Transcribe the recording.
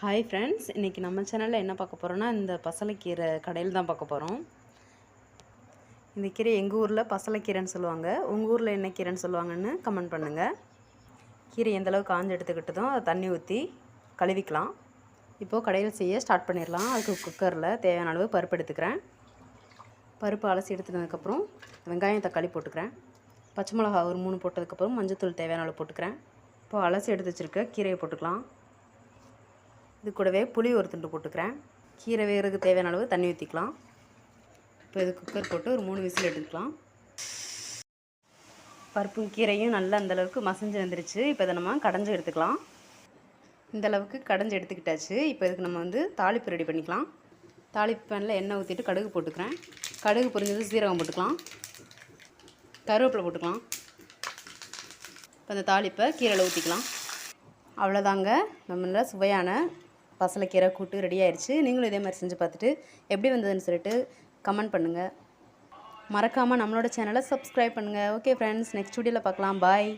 Hi friends இன்றைக்கி நம்ம சேனலில் என்ன பார்க்க போகிறோன்னா இந்த பசலைக்கீரை கடையில் தான் பார்க்க போகிறோம் இந்த கீரை எங்கள் ஊரில் பசலைக்கீரைன்னு சொல்லுவாங்க. உங்கள் ஊரில் என்ன கீரைன்னு சொல்லுவாங்கன்னு கமெண்ட் பண்ணுங்கள் கீரை எந்தளவுக்கு காஞ்சு எடுத்துக்கிட்டதும் அதை தண்ணி ஊற்றி கழுவிக்கலாம். இப்போது கடையில் செய்ய ஸ்டார்ட் பண்ணிடலாம். அதுக்கு குக்கரில் தேவையான அளவு பருப்பு எடுத்துக்கிறேன். பருப்பு அலசி எடுத்துனதுக்கப்புறம் வெங்காயம் தக்காளி போட்டுக்கிறேன். பச்சை மிளகா ஒரு மூணு போட்டதுக்கப்புறம் மஞ்சத்தூள் தேவையான அளவு போட்டுக்கிறேன். இப்போது அலசி எடுத்து வச்சுருக்க கீரையை போட்டுக்கலாம். இது கூடவே புளி ஒரு துண்டு போட்டுக்கிறேன். கீரை வேகிறதுக்கு தேவையான அளவு தண்ணி ஊற்றிக்கலாம் இப்போ இது குக்கர் போட்டு ஒரு மூணு விசில் எடுத்துக்கலாம். பருப்பும் கீரையும் நல்லா அந்த அளவுக்கு வந்துருச்சு. இப்போ இதை நம்ம கடைஞ்சி எடுத்துக்கலாம். இந்த அளவுக்கு கடைஞ்சி எடுத்துக்கிட்டாச்சு. இப்போ இதுக்கு நம்ம வந்து தாளிப்பு ரெடி பண்ணிக்கலாம். தாளிப்பு பேனில் எண்ணெய் ஊற்றிட்டு கடுகு போட்டுக்கிறேன். கடுகு பொரிஞ்சது சீரகம் போட்டுக்கலாம். கருவேப்பிலை போட்டுக்கலாம். இப்போ அந்த தாளிப்பை கீரையில் ஊற்றிக்கலாம் அவ்வளோதாங்க. நம்மள சுவையான பசலைக்கீரை கூட்டு ரெடி ஆயிடுச்சு நீங்களும் இதே மாதிரி செஞ்சு பார்த்துட்டு எப்படி வந்ததுன்னு சொல்லிட்டு கமெண்ட் பண்ணுங்கள் மறக்காமல் நம்மளோட சேனலை சப்ஸ்கிரைப் பண்ணுங்கள் ஓகே ஃப்ரெண்ட்ஸ் நெக்ஸ்ட் வீடியோவில் பார்க்கலாம். பாய்